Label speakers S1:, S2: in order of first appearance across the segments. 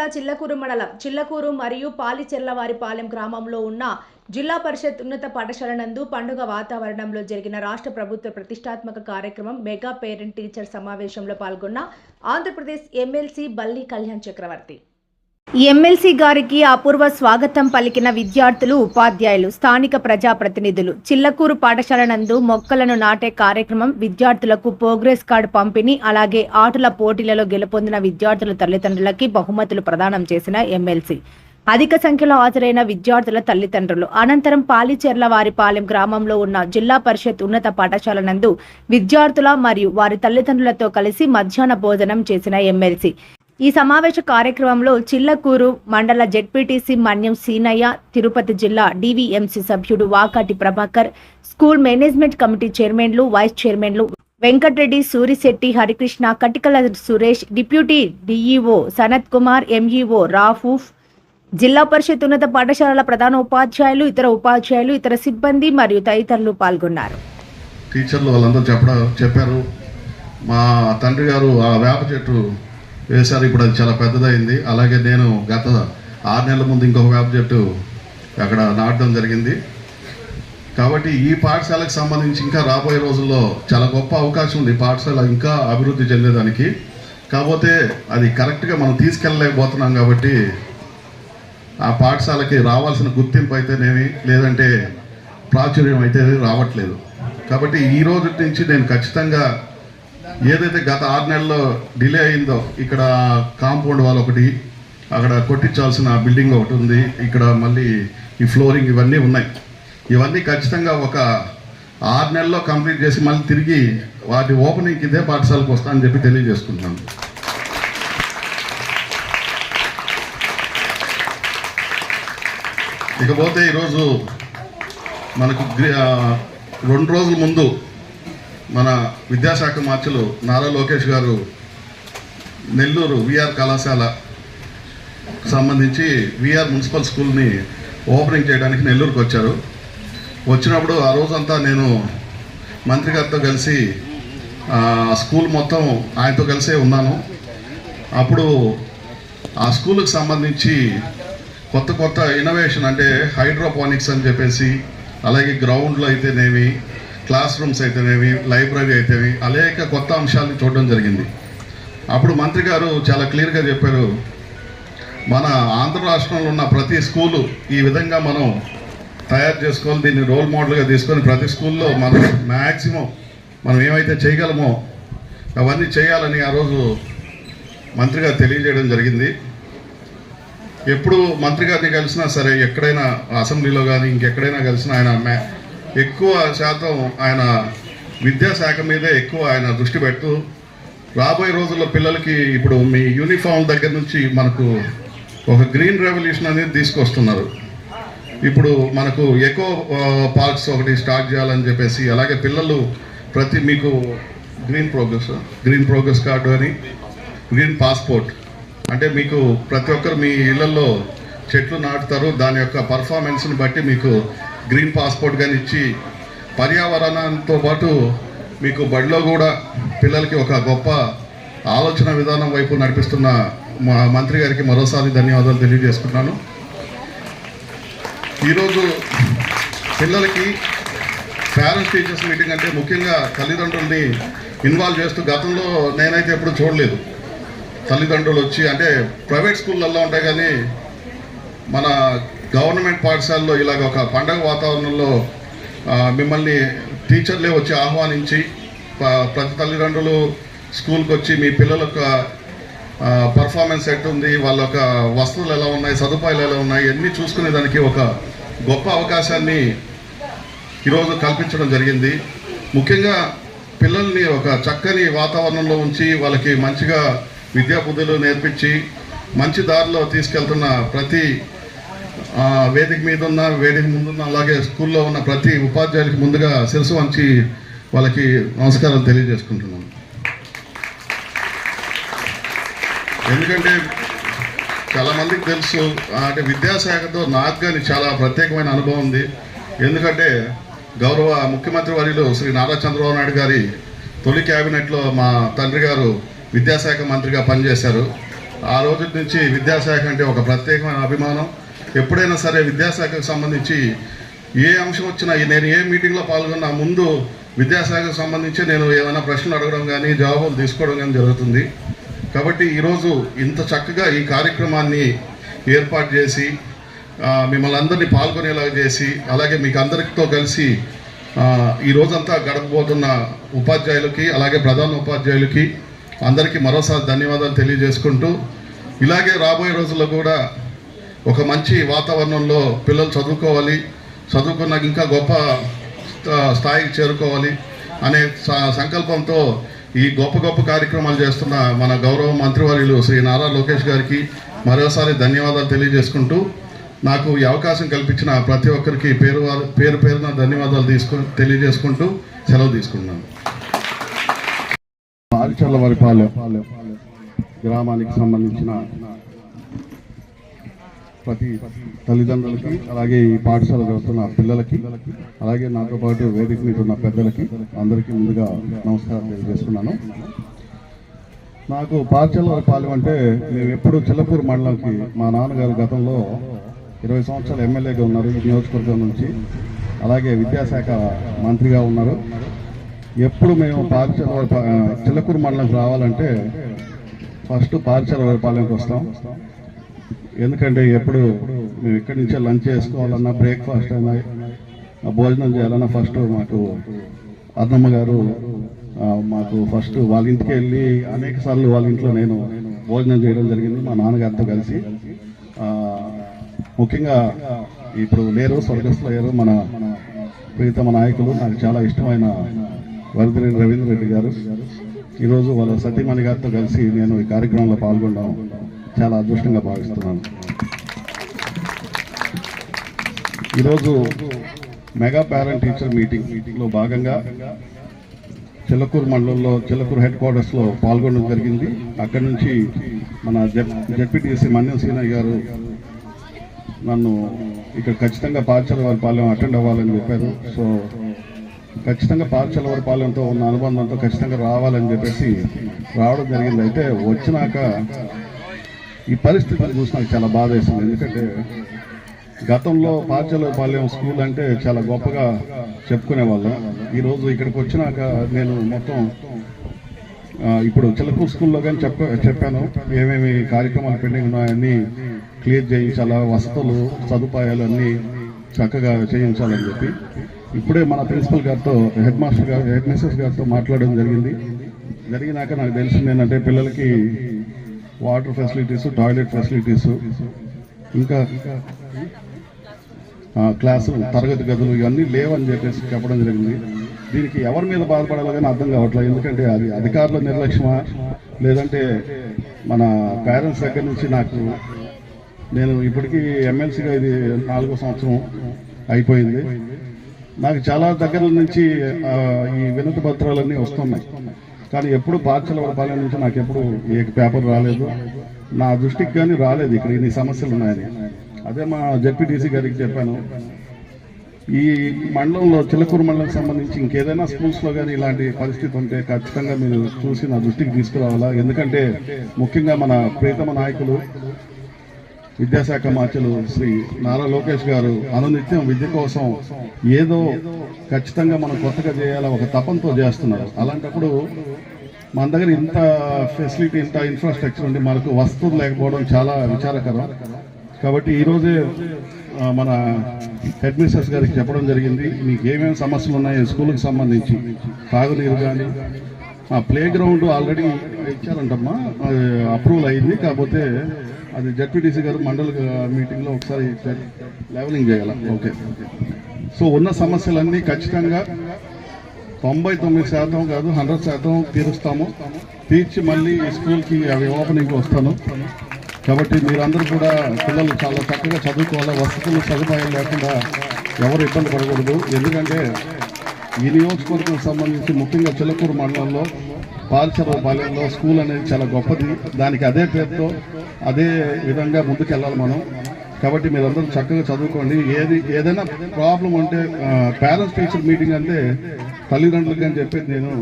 S1: జిల్లా చిల్లకూరు మండలం చిల్లకూరు మరియు పాలిచెర్లవారిపాలెం గ్రామంలో ఉన్న జిల్లా పరిషత్ ఉన్నత పాఠశాల నందు పండుగ వాతావరణంలో జరిగిన రాష్ట్ర ప్రభుత్వ ప్రతిష్టాత్మక కార్యక్రమం మెగా పేరెంట్ టీచర్ సమావేశంలో పాల్గొన్న ఆంధ్రప్రదేశ్ ఎమ్మెల్సీ బల్లి కళ్యాణ్ చక్రవర్తి. ఎమ్మెల్సీ గారికి అపూర్వ స్వాగతం పలికిన విద్యార్థులు ఉపాధ్యాయులు స్థానిక ప్రజాప్రతినిధులు. చిల్లకూరు పాఠశాల నందు మొక్కలను నాటే కార్యక్రమం విద్యార్థులకు ప్రోగ్రెస్ కార్డు పంపిణీ అలాగే ఆటల పోటీలలో గెలుపొందిన విద్యార్థుల తల్లిదండ్రులకి బహుమతులు ప్రదానం చేసిన ఎమ్మెల్సీ. అధిక సంఖ్యలో హాజరైన విద్యార్థుల తల్లిదండ్రులు. అనంతరం పాలిచెర్ల వారిపాలెం గ్రామంలో ఉన్న జిల్లా పరిషత్ ఉన్నత పాఠశాల నందు విద్యార్థుల మరియు వారి తల్లిదండ్రులతో కలిసి మధ్యాహ్న భోజనం చేసిన ఎమ్మెల్సీ. ఈ సమావేశ కార్యక్రమంలో చిల్లకూరు మండల జెడ్పీటీసీ మన్యం సీనయ్య తిరుపతి జిల్లా డివిఎంసీ సభ్యుడు Vakati Prabhakar school management committee చైర్మన్లు వైస్ చైర్మన్లు Venkatareddy Surisetti Harikrishna Katikala Suresh deputy DEO Sanath Kumar MEO Raoof Zilla Parishad ఉన్నత పాఠశాలల ప్రధాన ఉపాధ్యాయులు ఇతర ఉపాధ్యాయులు ఇతర సిబ్బంది మరియు తదితరులు పాల్గొన్నారు.
S2: టీచర్లు వాళ్ళందరూ చెప్పడం చెప్పారు. మా తండ్రి గారు ఆ వేప చెట్టు వేశారు ఇప్పుడు అది చాలా పెద్దదైంది. అలాగే నేను గత ఆరు నెలల ముందు ఇంకొక వేప చెట్టు అక్కడ నాటడం జరిగింది. కాబట్టి ఈ పాఠశాలకు సంబంధించి ఇంకా రాబోయే రోజుల్లో చాలా గొప్ప అవకాశం ఉంది పాఠశాల ఇంకా అభివృద్ధి చెందేదానికి. కాకపోతే అది కరెక్ట్గా మనం తీసుకెళ్ళలేకపోతున్నాం కాబట్టి ఆ పాఠశాలకి రావాల్సిన గుర్తింపు అయితేనేమి లేదంటే ప్రాచుర్యం అయితే రావట్లేదు. కాబట్టి ఈ రోజు నుంచి నేను ఖచ్చితంగా ఏదైతే గత ఆరు నెలల్లో డిలే అయిందో ఇక్కడ కాంపౌండ్ వాల్ ఒకటి అక్కడ కొట్టించాల్సిన బిల్డింగ్ ఒకటి ఉంది. ఇక్కడ మళ్ళీ ఈ ఫ్లోరింగ్ ఇవన్నీ ఉన్నాయి. ఇవన్నీ ఖచ్చితంగా ఒక ఆరు నెలల్లో కంప్లీట్ చేసి మళ్ళీ తిరిగి వాటి ఓపెనింగ్ ఇదే పాఠశాలకు వస్తానని చెప్పి తెలియజేసుకుంటున్నాను. ఇకపోతే ఈరోజు మనకు రెండు రోజుల ముందు మన విద్యాశాఖ మార్చులు నారా లోకేష్ గారు నెల్లూరు విఆర్ కళాశాల సంబంధించి విఆర్ మున్సిపల్ స్కూల్ని ఓపెనింగ్ చేయడానికి నెల్లూరుకు వచ్చారు. వచ్చినప్పుడు ఆ రోజంతా నేను మంత్రి గారితో కలిసి స్కూల్ మొత్తం ఆయనతో కలిసే ఉన్నాను. అప్పుడు ఆ స్కూల్కి సంబంధించి కొత్త కొత్త ఇన్నోవేషన్ అంటే హైడ్రోపానిక్స్ అని చెప్పేసి అలాగే గ్రౌండ్లో అయితేనేమి క్లాస్ రూమ్స్ అయితేనేవి లైబ్రరీ అయితేవి అనేక కొత్త అంశాలను చూడడం జరిగింది. అప్పుడు మంత్రి గారు చాలా క్లియర్గా చెప్పారు మన ఆంధ్ర రాష్ట్రంలో ఉన్న ప్రతి స్కూలు ఈ విధంగా మనం తయారు చేసుకోవాలి దీన్ని రోల్ మోడల్గా తీసుకొని ప్రతి స్కూల్లో మనం మ్యాక్సిమం మనం ఏమైతే చేయగలమో అవన్నీ చేయాలని ఆ రోజు మంత్రి గారు తెలియజేయడం జరిగింది. ఎప్పుడు మంత్రి గారిని కలిసినా సరే ఎక్కడైనా అసెంబ్లీలో కానీ ఇంకెక్కడైనా కలిసినా ఆయన మ్యా ఎక్కువ శాతం ఆయన విద్యాశాఖ మీదే ఎక్కువ ఆయన దృష్టి పెడుతూ రాబోయే రోజుల్లో పిల్లలకి ఇప్పుడు మీ యూనిఫామ్ దగ్గర నుంచి మనకు ఒక గ్రీన్ రెవల్యూషన్ అనేది తీసుకొస్తున్నారు. ఇప్పుడు మనకు ఎకో పార్క్స్ ఒకటి స్టార్ట్ చేయాలని చెప్పేసి అలాగే పిల్లలు ప్రతి మీకు green progress green progress card అని గ్రీన్ పాస్పోర్ట్ అంటే మీకు ప్రతి ఒక్కరు మీ ఇళ్ళలో చెట్లు నాటుతారు దాని యొక్క పర్ఫార్మెన్స్ని బట్టి మీకు గ్రీన్ పాస్పోర్ట్ కానీ ఇచ్చి పర్యావరణంతో పాటు మీకు బడిలో కూడా పిల్లలకి ఒక గొప్ప ఆలోచన విధానం వైపు నడిపిస్తున్న మా మంత్రి గారికి మరోసారి ధన్యవాదాలు తెలియజేసుకుంటున్నాను. ఈరోజు పిల్లలకి పేరెంట్స్ టీచర్స్ మీటింగ్ అంటే ముఖ్యంగా తల్లిదండ్రుల్ని ఇన్వాల్వ్ చేస్తూ గతంలో నేనైతే ఎప్పుడు చూడలేదు. తల్లిదండ్రులు వచ్చి అంటే ప్రైవేట్ స్కూళ్ళల్లో ఉంటాయి కానీ మన గవర్నమెంట్ పాఠశాలలో ఇలాగ ఒక పండగ వాతావరణంలో మిమ్మల్ని టీచర్లే వచ్చి ఆహ్వానించి ప్రతి తల్లిదండ్రులు స్కూల్కి వచ్చి మీ పిల్లల యొక్క పర్ఫార్మెన్స్ ఎట్టుంది వాళ్ళ యొక్క వస్తువులు ఎలా ఉన్నాయి సదుపాయాలు ఎలా ఉన్నాయి అన్నీ చూసుకునే దానికి ఒక గొప్ప అవకాశాన్ని ఈరోజు కల్పించడం జరిగింది. ముఖ్యంగా పిల్లల్ని ఒక చక్కని వాతావరణంలో ఉంచి వాళ్ళకి మంచిగా విద్యా బుద్ధులు నేర్పించి మంచి దారిలో తీసుకెళ్తున్న ప్రతి వేదిక మీద ఉన్న వేదిక ముందున్న అలాగే స్కూల్లో ఉన్న ప్రతి ఉపాధ్యాయులకి ముందుగా శిరసు వంచి వాళ్ళకి నమస్కారాలు తెలియజేసుకుంటున్నాను. ఎందుకంటే చాలామందికి తెలుసు అంటే విద్యాశాఖతో నాకు కానీ చాలా ప్రత్యేకమైన అనుభవం ఉంది. ఎందుకంటే గౌరవ ముఖ్యమంత్రి వర్యులు శ్రీ నారా చంద్రబాబు నాయుడు గారి తొలి క్యాబినెట్లో మా తండ్రి గారు విద్యాశాఖ మంత్రిగా పనిచేశారు. ఆ రోజు నుంచి విద్యాశాఖ అంటే ఒక ప్రత్యేకమైన అభిమానం. ఎప్పుడైనా సరే విద్యాశాఖకు సంబంధించి ఏ అంశం వచ్చినా నేను ఏ మీటింగ్లో పాల్గొన్నా ముందు విద్యాశాఖకు సంబంధించి నేను ఏమైనా ప్రశ్నలు అడగడం కానీ జవాబులు తీసుకోవడం కానీ జరుగుతుంది. కాబట్టి ఈరోజు ఇంత చక్కగా ఈ కార్యక్రమాన్ని ఏర్పాటు చేసి మిమ్మల్ని అందరినీ పాల్గొనేలాగా చేసి అలాగే మీకు అందరితో కలిసి ఈ రోజంతా గడపబోతున్న ఉపాధ్యాయులకి అలాగే ప్రధాన ఉపాధ్యాయులకి అందరికీ మరోసారి ధన్యవాదాలు తెలియజేసుకుంటూ ఇలాగే రాబోయే రోజుల్లో కూడా ఒక మంచి వాతావరణంలో పిల్లలు చదువుకోవాలి చదువుకున్నాక ఇంకా గొప్ప స్థాయికి చేరుకోవాలి అనే సంకల్పంతో ఈ గొప్ప గొప్ప కార్యక్రమాలు చేస్తున్న మన గౌరవ మంత్రివర్యులు శ్రీ నారా లోకేష్ గారికి మరోసారి ధన్యవాదాలు తెలియజేసుకుంటూ నాకు ఈ అవకాశం కల్పించిన ప్రతి ఒక్కరికి పేరు పేరు పేరున ధన్యవాదాలు తీసుకు తెలియజేసుకుంటూ సెలవు తీసుకున్నాను ఆదిచల్లవారిపాలెం గ్రామానికి సంబంధించిన ప్రతి తల్లిదండ్రులకి అలాగే ఈ పాఠశాల చదువుతున్న పిల్లలకి అలాగే నాతో పాటు వేదిక మీద ఉన్న పెద్దలకి అందరికీ ముందుగా నమస్కారం తెలియజేస్తున్నాను. నాకు పాఠశాల పాలెం అంటే మేము ఎప్పుడు చిల్లపూర్ మండలంకి మా నాన్నగారు గతంలో ఇరవై సంవత్సరాలు ఎమ్మెల్యేగా ఉన్నారు ఈ నియోజకవర్గం నుంచి. అలాగే విద్యాశాఖ మంత్రిగా ఉన్నారు. ఎప్పుడు మేము పాఠశాల చిల్లకూరు మండలంకి రావాలంటే ఫస్ట్ పాఠశాల పాలెంకి వస్తాం. ఎందుకంటే ఎప్పుడు మేము ఇక్కడి నుంచే లంచ్ చేసుకోవాలన్నా బ్రేక్ఫాస్ట్ అయినా భోజనం చేయాలన్నా ఫస్ట్ మాకు అన్నమ్మ గారు మాకు ఫస్ట్ వాళ్ళ ఇంటికి వెళ్ళి అనేక సార్లు వాళ్ళ ఇంట్లో నేను భోజనం చేయడం జరిగింది మా నాన్నగారితో కలిసి. ముఖ్యంగా ఇప్పుడు లేరు స్వర్గస్థులు లేరు మన ప్రీతమ నాయకులు. నాకు చాలా ఇష్టమైన వరదిరెడ్డి రవీంద్ర రెడ్డి గారు. ఈరోజు వాళ్ళ సతీమణి గారితో కలిసి నేను ఈ కార్యక్రమంలో పాల్గొన్నాను చాలా అదృష్టంగా భావిస్తున్నాను. ఈరోజు మెగా పేరెంట్ టీచర్ మీటింగ్ మీటింగ్లో భాగంగా చిల్లకూరు మండలంలో చిల్లకూరు హెడ్ క్వార్టర్స్లో పాల్గొనడం జరిగింది. అక్కడి నుంచి మన జడ్పీటీసీ మన్యం సీనయ్య గారు నన్ను ఇక్కడ ఖచ్చితంగా పాఠశాల వారి పాలెం అటెండ్ అవ్వాలని చెప్పారు. సో ఖచ్చితంగా పాఠశాల వారి పాలెంతో ఉన్న అనుబంధంతో ఖచ్చితంగా రావాలని చెప్పేసి రావడం జరిగింది. అయితే వచ్చినాక ఈ పరిస్థితిని చూసి నాకు చాలా బాధ వేసింది ఎందుకంటే గతంలో పాఠశాల స్కూల్ అంటే చాలా గొప్పగా చెప్పుకునే వాళ్ళం ఈరోజు ఇక్కడికి వచ్చినాక నేను మొత్తం ఇప్పుడు చిలకూరు స్కూల్లో కానీ చెప్ప చెప్పాను. ఏమేమి కార్యక్రమాలు పెండింగ్ ఉన్నాయన్నీ క్లియర్ చేయించాలా వసతులు సదుపాయాలు అన్నీ చక్కగా చేయించాలని చెప్పి. ఇప్పుడే మన ప్రిన్సిపల్ గారితో హెడ్ మాస్టర్ గారు హెడ్ మిస్సెస్ గారితో మాట్లాడడం జరిగింది. జరిగినాక నాకు తెలిసింది ఏంటంటే పిల్లలకి వాటర్ ఫెసిలిటీస్ టాయిలెట్ ఫెసిలిటీస్ ఇంకా ఆ, క్లాసులు తరగతి గదులు ఇవన్నీ లేవని చెప్పేసి చెప్పడం జరిగింది. దీనికి ఎవరి మీద బాధపడాలో కానీ అర్థం కావట్లేదు. ఎందుకంటే అది అధికారుల నిర్లక్ష్యమా? లేదంటే మన పేరెంట్స్ దగ్గర నుంచి నాకు నేను ఇప్పటికీ ఎమ్మెల్సీగా ఇది నాలుగో సంవత్సరం అయిపోయింది. నాకు చాలా దగ్గర నుంచి ఈ వినతి పత్రాలన్నీ వస్తున్నాయి. కానీ ఎప్పుడు పాఠశాల పాలన నుంచి నాకు ఎప్పుడు ఏ పేపర్ రాలేదు. నా దృష్టికి కానీ రాలేదు ఇక్కడ ఇన్ని సమస్యలు ఉన్నాయని. అదే మా జడ్పీటీసీ గారికి చెప్పాను. ఈ మండలంలో చిలకూరు మండలం సంబంధించి ఇంకేదైనా స్కూల్స్లో కానీ ఇలాంటి పరిస్థితి ఉంటే ఖచ్చితంగా మీరు చూసి నా దృష్టికి తీసుకురావాలా. ఎందుకంటే ముఖ్యంగా మన ప్రీతమ నాయకులు విద్యాశాఖ మార్చులు శ్రీ నారా లోకేష్ గారు అనునిత్యం విద్య కోసం ఏదో ఖచ్చితంగా మనం కొత్తగా చేయాలా ఒక తపంతో చేస్తున్నారు. అలాంటప్పుడు మన దగ్గర ఇంత ఫెసిలిటీ ఇంత ఇన్ఫ్రాస్ట్రక్చర్ ఉండి మనకు వస్తువులు లేకపోవడం చాలా విచారకరం. కాబట్టి ఈరోజే మన హెడ్ మిస్టర్స్ గారికి చెప్పడం జరిగింది. మీకు ఏమేమి సమస్యలు ఉన్నాయో స్కూల్కి సంబంధించి తాగునీరు కానీ ఆ ప్లే గ్రౌండ్ ఆల్రెడీ ఇచ్చారంటమ్మా. అది అప్రూవల్ అయింది. కాకపోతే అది జడ్పీటీసీ గారు మండల మీటింగ్లో ఒకసారి లెవెలింగ్ చేయాలి? ఓకే సో ఉన్న సమస్యలన్నీ ఖచ్చితంగా తొంభై తొమ్మిది శాతం కాదు హండ్రెడ్ శాతం తీరుస్తాము. తీర్చి మళ్ళీ స్కూల్కి అవి ఓపెనింగ్కి వస్తాను. కాబట్టి మీరందరూ కూడా పిల్లలు చాలా చక్కగా చదువుకోవాలి. వసతులు సదుపాయాలు లేకుండా ఎవరు ఇబ్బంది పడకూడదు. ఎందుకంటే ఈ నియోజకవర్గం సంబంధించి ముఖ్యంగా చిలకూరు మండలంలో పాల్చర పాలెంలో స్కూల్ అనేది చాలా గొప్పది. దానికి అదే పేరుతో అదే విధంగా ముందుకెళ్ళాలి మనం. కాబట్టి మీరందరూ చక్కగా చదువుకోండి. ఏది ఏదైనా ప్రాబ్లం ఉంటే పేరెంట్స్ టీచర్ మీటింగ్ అంటే తల్లిదండ్రులకి అని చెప్పేది నేను.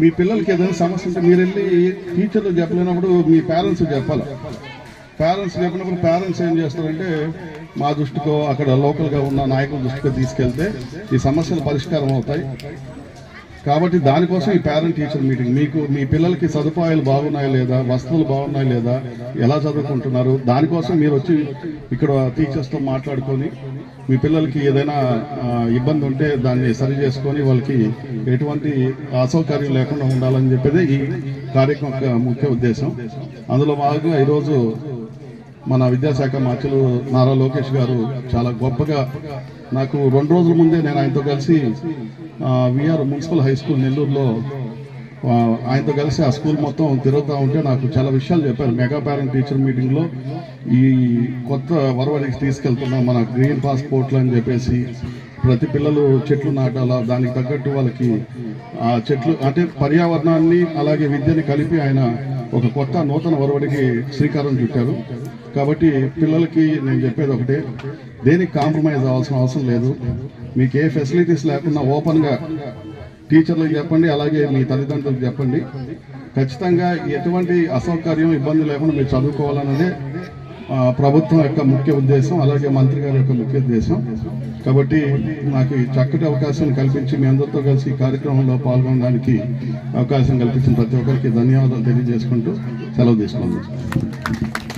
S2: మీ పిల్లలకి ఏదైనా సమస్య ఉంటే మీరు వెళ్ళి టీచర్లు చెప్పలేనప్పుడు మీ పేరెంట్స్ చెప్పాలి. పేరెంట్స్ చెప్పినప్పుడు పేరెంట్స్ ఏం చేస్తారంటే మా దృష్టికో అక్కడ లోకల్గా ఉన్న నాయకుల దృష్టికో తీసుకెళ్తే ఈ సమస్యలు పరిష్కారం అవుతాయి. కాబట్టి దానికోసం ఈ పేరెంట్ టీచర్ మీటింగ్ మీకు మీ పిల్లలకి సదుపాయాలు బాగున్నాయా లేదా? వస్తువులు బాగున్నాయా లేదా? ఎలా చదువుకుంటున్నారు? దానికోసం మీరు వచ్చి ఇక్కడ టీచర్స్తో మాట్లాడుకొని మీ పిల్లలకి ఏదైనా ఇబ్బంది ఉంటే దాన్ని సరి చేసుకొని వాళ్ళకి ఎటువంటి అసౌకర్యం లేకుండా ఉండాలని చెప్పేది ఈ కార్యక్రమం ముఖ్య ఉద్దేశం. అందులో భాగంగా ఈరోజు మన విద్యాశాఖ మంత్రులు నారా లోకేష్ గారు చాలా గొప్పగా నాకు రెండు రోజుల ముందే నేను ఆయనతో కలిసి విఆర్ మున్సిపల్ హై స్కూల్ నెల్లూరులో ఆయనతో కలిసి ఆ స్కూల్ మొత్తం తిరుగుతూ ఉంటే నాకు చాలా విషయాలు చెప్పారు. మెగా పేరెంట్ టీచర్ మీటింగ్లో ఈ కొత్త వరవడికి తీసుకెళ్తున్నాం మన గ్రీన్ పాస్పోర్ట్లు అని చెప్పేసి ప్రతి పిల్లలు చెట్లు నాటాలా దానికి తగ్గట్టు వాళ్ళకి ఆ చెట్లు అంటే పర్యావరణాన్ని అలాగే విద్యని కలిపి ఆయన ఒక కొత్త నూతన వరవడికి శ్రీకారం చుట్టారు. కాబట్టి పిల్లలకి నేను చెప్పేది ఒకటే. దేనికి కాంప్రమైజ్ అవ్వాల్సిన అవసరం లేదు. మీకు ఏ ఫెసిలిటీస్ లేకుండా ఓపెన్గా టీచర్లకు చెప్పండి అలాగే మీ తల్లిదండ్రులకు చెప్పండి. ఖచ్చితంగా ఎటువంటి అసౌకర్యం ఇబ్బంది లేకుండా మీరు చదువుకోవాలన్నదే ప్రభుత్వం యొక్క ముఖ్య ఉద్దేశం అలాగే మంత్రి గారి యొక్క ముఖ్య ఉద్దేశం. కాబట్టి నాకు చక్కటి అవకాశం కల్పించి మీ అందరితో కలిసి ఈ కార్యక్రమంలో పాల్గొనడానికి అవకాశం కల్పించిన ప్రతి ఒక్కరికి ధన్యవాదాలు తెలియజేసుకుంటూ సెలవు తీసుకుంటాను